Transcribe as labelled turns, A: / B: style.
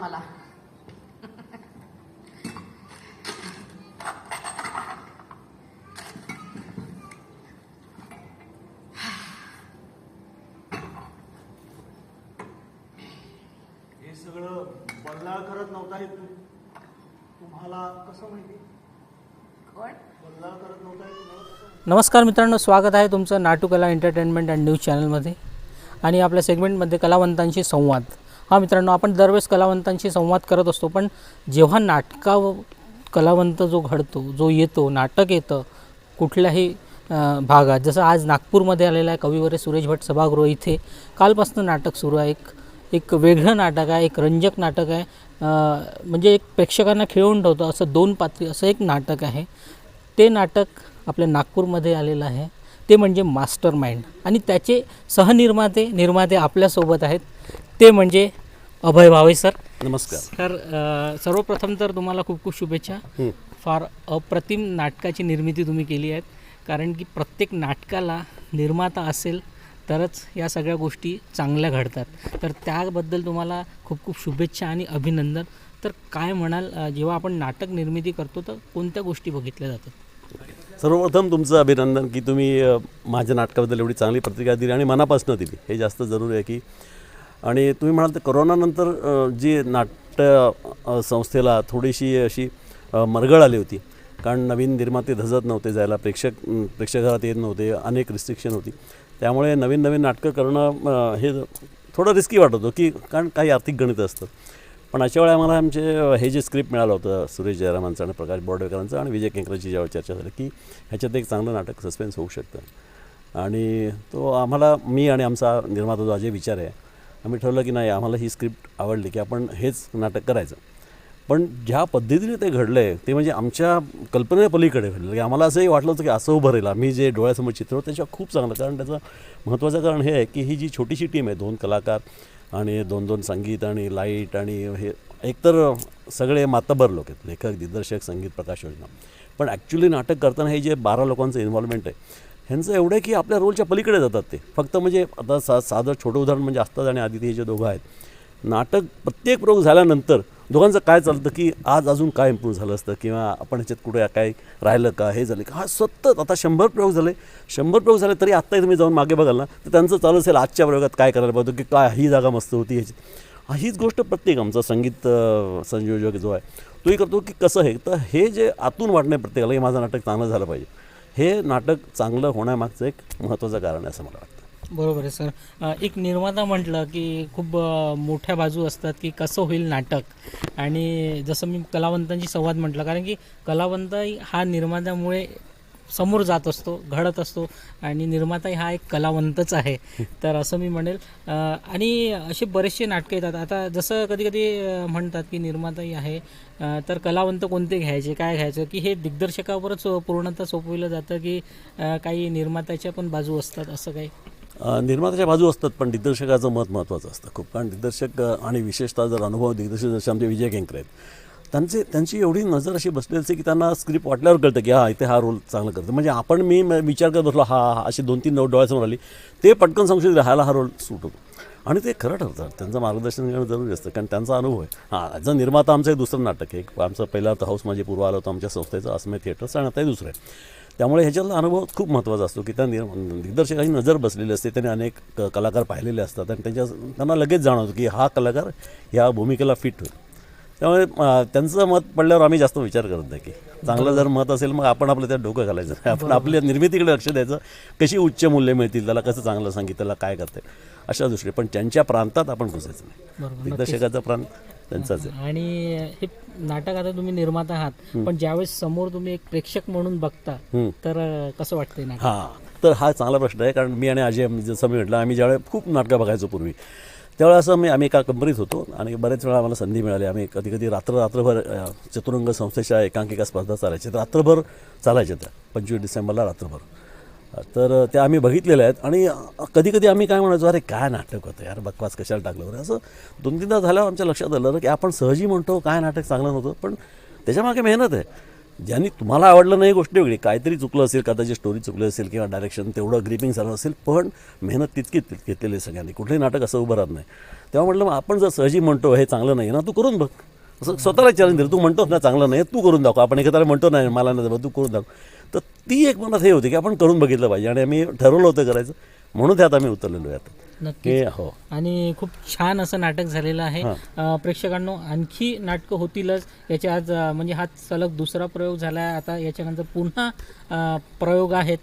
A: मला.
B: हे सगळं करत नव्हता हे तू. तुम्हाला कसं माहिती?
A: कोण?
B: बल्लाळ करत नव्हता हे तुम्हाला कसं माहिती?
C: नमस्कार मित्रांनो स्वागत आहे तुमचं नाटुकला एंटरटेनमेंट अँड न्यूज चॅनलमध्ये. आणि आपल्या सेगमेंटमध्ये कलावंतांशी संवाद. हा मित्रांनो आपण दरवेळेस कलावंतांशी संवाद करत असतो पण जेव्हा नाटका कलावंत जो घडतो जो येतो नाटक येतं कुठल्याही भागात जसं आज नागपूरमध्ये आलेलं आहे कविवरे सुरेश भट सभागृह इथे कालपासून नाटक सुरू आहे. एक एक वेगळं नाटक आहे एक रंजक नाटक आहे. म्हणजे एक प्रेक्षकांना खेळून ठेवतं असं दोन पात्री असं एक नाटक आहे. ते नाटक आपल्या नागपूरमध्ये आलेलं आहे. ते म्हणजे मास्टर माइंड आणि त्याचे सहनिर्माते निर्माते आपल्यासोबत आहेत. ते म्हणजे अभय भावे सर.
D: नमस्कार.
C: सर सर्वप्रथम तर तुम्हाला खूप खूप शुभेच्छा. फार अप्रतिम नाटकाची निर्मिती तुम्ही केली आहेत. कारण की प्रत्येक नाटकाला निर्माता असेल तरच या सगळ्या गोष्टी चांगल्या घडतात. तर त्याबद्दल तुम्हाला खूप खूप शुभेच्छा आणि अभिनंदन. तर काय म्हणाल जेव्हा आपण नाटक निर्मिती करतो तर कोणत्या गोष्टी बघितल्या जातात?
D: सर्वप्रथम तुमचं अभिनंदन की तुम्ही माझ्या नाटकाबद्दल एवढी चांगली प्रतिक्रिया दिली आणि मनापासून दिली. हे जास्त जरूरी आहे की आणि तुम्ही म्हणाल तर कोरोनानंतर जी नाट्य संस्थेला थोडीशी अशी मरगळ आली होती. कारण नवीन निर्माते धजत नव्हते जायला प्रेक्षक प्रेक्षकघरात येत नव्हते अनेक रिस्ट्रिक्शन होती. त्यामुळे नवीन नवीन नाटकं करणं हे थोडं रिस्की वाटत होतं की कारण काही आर्थिक गणित असतं. पण अशा वेळी आम्हाला आमचे हे जे स्क्रिप्ट मिळालं होतं सुरेश जयरामांचं आणि प्रकाश बोर्डवेकरांचं आणि विजय केंकरांची ज्यावेळी चर्चा झाली की ह्याच्यात एक चांगलं नाटक सस्पेन्स होऊ शकतं. आणि तो आम्हाला मी आणि आमचा निर्माता जो अजय विचार आहे आम्ही ठरवलं की नाही आम्हाला ही स्क्रिप्ट आवडली की आपण हेच नाटक करायचं. पण ज्या पद्धतीने ते घडलं आहे ते म्हणजे आमच्या कल्पनेपलीकडे घडलं. की आम्हाला असंही वाटलं होतं की असं उभं राहील. आम्ही जे डोळ्यासमोर चित्र होतं त्याच्या खूप चांगलं. कारण त्याचं महत्त्वाचं कारण हे आहे की ही जी छोटीशी टीम आहे दोन कलाकार आणि दोन दोन संगीत आणि लाइट आणि हे एकतर सगळे मातबर लोक आहेत. लेखक दिग्दर्शक संगीत प्रकाश योजना. पण ॲक्च्युली नाटक करताना हे जे बारा लोकांचं इन्व्हॉल्वमेंट आहे ह्यांचं एवढं आहे की आपल्या रोलच्या पलीकडे जातात ते. फक्त म्हणजे आता सा साधं छोटं उदाहरण म्हणजे असतात आणि आदिती हे जे दोघं आहेत. नाटक प्रत्येक प्रयोग झाल्यानंतर दोघांचं काय चालतं की आज अजून काय इम्प्रूव्ह झालं असतं किंवा आपण ह्याच्यात कुठे काय राहिलं का हे झालं का? हा सतत आता शंभर प्रयोग झाले. शंभर प्रयोग झाले तरी आत्ताही तुम्ही जाऊन मागे बघाल ना तर त्यांचं चालू असेल आजच्या प्रयोगात काय करायला पाहिजे की काय ही जागा मस्त होती ह्याची. हा, हीच गोष्ट प्रत्येक आमचा संगीत संयोजक जो आहे तोही करतो की कसं आहे तर हे जे आतून वाटणं आहे प्रत्येकाला की माझं नाटक चांगलं झालं पाहिजे. हे नाटक चांगलं होण्यामागचं एक महत्त्वाचं कारण आहे असं मला वाटतं.
C: बरोबर आहे सर. एक निर्माता म्हटलं की खूप मोठ्या बाजू असतात की कसं होईल नाटक. आणि जसं मी कलावंतांशी संवाद म्हटलं कारण की कलावंत हा निर्मात्यामुळे समोर जात असतो घडत असतो आणि निर्माता हा एक कलावंतच आहे. तर असं मी म्हणेल. आणि असे बरेचसे नाटकं येतात. आता जसं कधी कधी म्हणतात की निर्माताही आहे. तर कलावंत कोणते घ्यायचे काय घ्यायचं? की हे दिग्दर्शकावरच पूर्णतः सोपविलं जातं की काही निर्मात्याच्या पण बाजू असतात असं काही?
D: निर्मात्याच्या बाजू असतात पण दिग्दर्शकाचं मत महत्त्वाचं असतं खूप. कारण दिग्दर्शक आणि विशेषतः जर अनुभव दिग्दर्शक जसे आमचे विजय केंकर आहेत. त्यांचे त्यांची एवढी नजर अशी बसलेली असते की त्यांना स्क्रिप्ट वाटल्यावर कळतं की हा इथे हा रोल चांगला करतो. म्हणजे आपण मी म- विचार करत बसलो हा हा अशी दोन तीन डोळ्यासमोर आली ते पटकन सांगू शकतो ह्याला हा रोल सूट होतो. आणि ते खरं ठरतात त्यांचं मार्गदर्शन घेणं जरुरी असतं कारण त्यांचा अनुभव आहे. हां ॲज अ निर्माता आमचं एक दुसरं नाटक आहे एक आमचं पहिला तर हाऊस माझे पूर्व आलं होतं आमच्या संस्थेचं अस्मय थिएटर्स आणि आता दुसरं आहे. त्यामुळे ह्याच्यातला अनुभव खूप महत्त्वाचा असतो की त्या निर दिग्दर्शकाची नजर बसलेली असते त्यांनी अनेक कलाकार पाहिलेले असतात आणि त्यांच्या त्यांना लगेच जाणवतो की हा कलाकार ह्या भूमिकेला फिट होईल. त्यामुळे त्यांचं मत पडल्यावर आम्ही जास्त विचार करत नाही की. चांगलं जर मत असेल मग आपण आपलं त्यात डोकं घालायचं आपण आपल्या निर्मितीकडे लक्ष द्यायचं कशी उच्च मूल्य मिळतील त्याला कसं चांगलं सांगितलं काय करते अशा दृष्टीने. पण त्यांच्या प्रांतात आपण घुसायचं नाही. दिग्दर्शकाचा प्रांत त्यांचाच आहे.
C: आणि हे नाटक आता तुम्ही निर्माता आहात पण ज्यावेळेस समोर तुम्ही एक प्रेक्षक म्हणून बघता. तर कसं वाटतंय नाटक?
D: हां तर हा चांगला प्रश्न आहे कारण मी आणि अजय जसं मी म्हटलं आम्ही ज्यावेळेला खूप नाटकं बघायचो पूर्वी त्यावेळेला असं मी आम्ही एका कंपनीत होतो आणि बरेच वेळा आम्हाला संधी मिळाली. आम्ही कधी कधी रात्र रात्रभर चतुरंग संस्थेच्या एकांकिका स्पर्धा चालायच्या तर रात्रभर चालायच्या त्या पंचवीस डिसेंबरला रात्रभर. तर त्या आम्ही बघितलेल्या आहेत आणि कधी कधी आम्ही काय म्हणायचो अरे काय नाटक होतं यार बकवास कशाला टाकलं वगैरे असं दोन तीनदा झाल्यावर आमच्या लक्षात आलं की आपण सहजी म्हणतो काय नाटक चांगलं नव्हतं. पण त्याच्यामागे मेहनत आहे. ज्यांनी तुम्हाला आवडलं नाही गोष्ट वेगळी. काहीतरी चुकलं असेल कदाचित स्टोरी चुकली असेल किंवा डायरेक्शन तेवढं ग्रिपिंग झालं असेल पण मेहनत तितकीच घेतलेली आहे सगळ्यांनी. कुठलंही नाटक असं उभं राहत नाही. तेव्हा म्हटलं मग आपण जर सहजी म्हणतो हे चांगलं नाही ना तू करून बघ. असं स्वतःला चॅलेंज दिलं तू म्हणतोस ना चांगलं नाही तू करून दाखव. आपण एखाद्याला म्हणतो नाही मला नाही तू करून दाखव. तर ती एक मनात हे होती की आपण करून बघितलं पाहिजे. आणि आम्ही ठरवलं होतं करायचं. म्हणून त्यात आम्ही उतरलेलो आहे आता.
C: नक्की
D: हो
C: आणि खूप छान असं नाटक झालेलं आहे. प्रेक्षकांनो आणखी नाटकं होतीलच. याच्या आज म्हणजे हा सलग दुसरा प्रयोग झाला आहे आता याच्यानंतर पुन्हा प्रयोग आहेत.